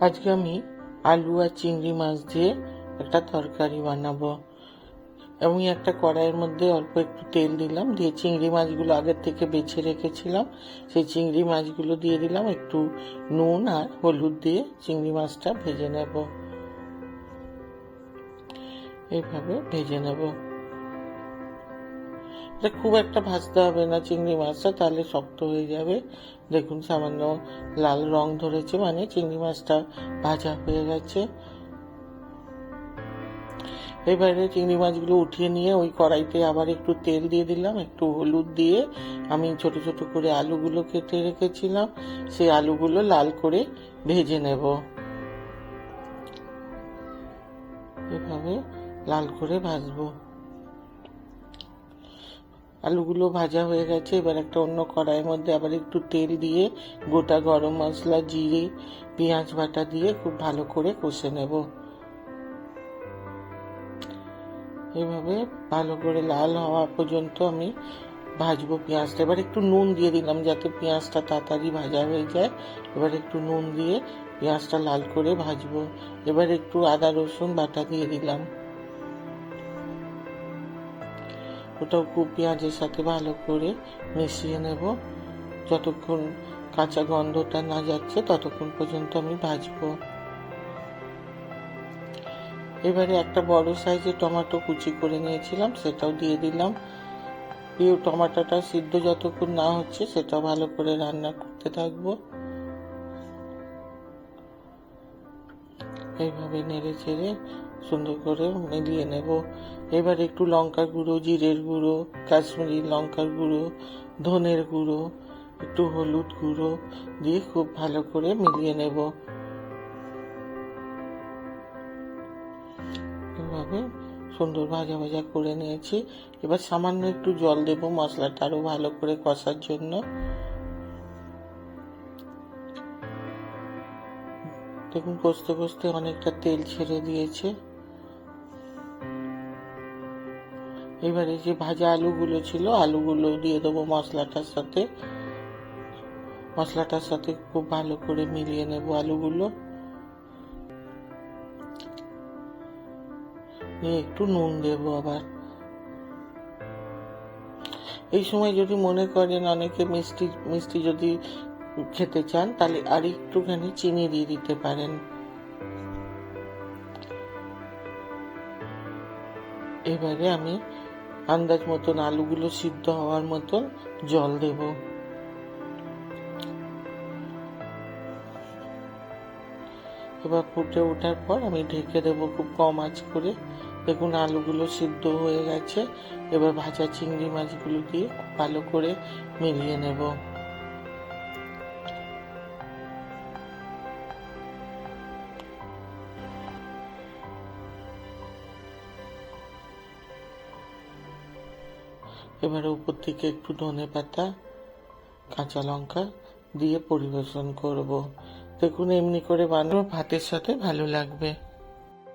আজকে আমি আলু আর চিংড়ি মাছ দিয়ে একটা তরকারি বানাবো। আমি একটা কড়াইয়ের মধ্যে অল্প একটু তেল দিলাম, দিয়ে চিংড়ি মাছগুলো আগের থেকে বেছে রেখেছিলাম। সেই চিংড়ি মাছগুলো দিয়ে দিলাম একটু নুন আর হলুদ দিয়ে চিংড়ি মাছটা ভেজে নেব। এইভাবে ভেজে নেব। এটা খুব একটা ভাজতে হবে না চিংড়ি মাছটা, তাহলে শক্ত হয়ে যাবে। দেখুন, সামান্য লাল রং ধরেছে মানে চিংড়ি মাছটা ভাজা হয়ে গেছে। এবারে চিংড়ি মাছগুলো উঠিয়ে নিয়ে ওই কড়াইতে আবার একটু তেল দিয়ে দিলাম, একটু হলুদ দিয়ে। আমি ছোট ছোট করে আলুগুলো কেটে রেখেছিলাম, সেই আলুগুলো লাল করে ভেজে নেব। এভাবে লাল করে ভাজবো। আলুগুলো ভাজা হয়ে গেছে, এবার একটা অন্য কড়াইয়ের মধ্যে আবার একটু তেল দিয়ে গোটা গরম মশলা, জিরে, পেঁয়াজ বাটা দিয়ে খুব ভালো করে কষে নেব। এভাবে ভালো করে লাল হওয়া পর্যন্ত আমি ভাজবো পেঁয়াজটা। এবার একটু নুন দিয়ে দিলাম যাতে পেঁয়াজটা তাড়াতাড়ি ভাজা হয়ে যায়। এবার একটু নুন দিয়ে পেঁয়াজটা লাল করে ভাজবো। এবার একটু আদা, রসুন বাটা দিয়ে দিলাম। ওটাও পেঁয়াজের সাথে ভালো করে মিশিয়ে নেব। যতক্ষণ কাঁচা গন্ধটা না যাচ্ছে, ততক্ষণ পর্যন্ত আমি ভাজবো। এবারে একটা বড় সাইজের টমেটো কুচি করে নিয়েছিলাম, সেটাও দিয়ে দিলাম। দিয়ে টমেটোটা সিদ্ধ যতক্ষণ না হচ্ছে সেটা ভালো করে রান্না করতে থাকব। এইভাবে নেড়ে চেড়ে সুন্দর করে মিলিয়ে নেব। এবার একটু লঙ্কার গুঁড়ো, জিরের গুঁড়ো, কাশ্মীরি লঙ্কার গুঁড়ো, ধনের গুঁড়ো, একটু হলুদ গুঁড়ো দিয়ে খুব ভালো করে মিলিয়ে নেব। এভাবে সুন্দর ভাজা ভাজা করে নিয়েছি। এবার সামান্য একটু জল দেব মশলাটা আরও ভালো করে কষার জন্য। দেখুন, কষতে কষতে অনেকটা তেল ছেড়ে দিয়েছে। এবারে যে ভাজা আলুগুলো ছিল, আলুগুলো দিয়ে দেবো মশলাটার সাথে। মশলাটার সাথে খুব ভালো করে মিলিয়ে নেব আলুগুলো। নিয়ে একটু নুন দেব আবার। এই সময় যদি মনে করেন, অনেকে মিষ্টি মিষ্টি যদি খেতে চান, তাহলে আর একটুখানি চিনি দিয়ে দিতে পারেন। এবারে আমি আন্দাজ মতন আলুগুলো সিদ্ধ হওয়ার মতন জল দেব। এবার ফুটে ওঠার পর আমি ঢেকে দেবো খুব কম আঁচ করে। দেখুন আলুগুলো সিদ্ধ হয়ে গেছে। এবার ভাজা চিংড়ি মাছগুলো দিয়ে ভালো করে মিলিয়ে নেব। এবারে উপর থেকে একটু ধনে পাতা, কাঁচা লঙ্কা দিয়ে পরিবেশন করব। দেখুন, এমনি করে বানানো ভাতের সাথে ভালো লাগবে।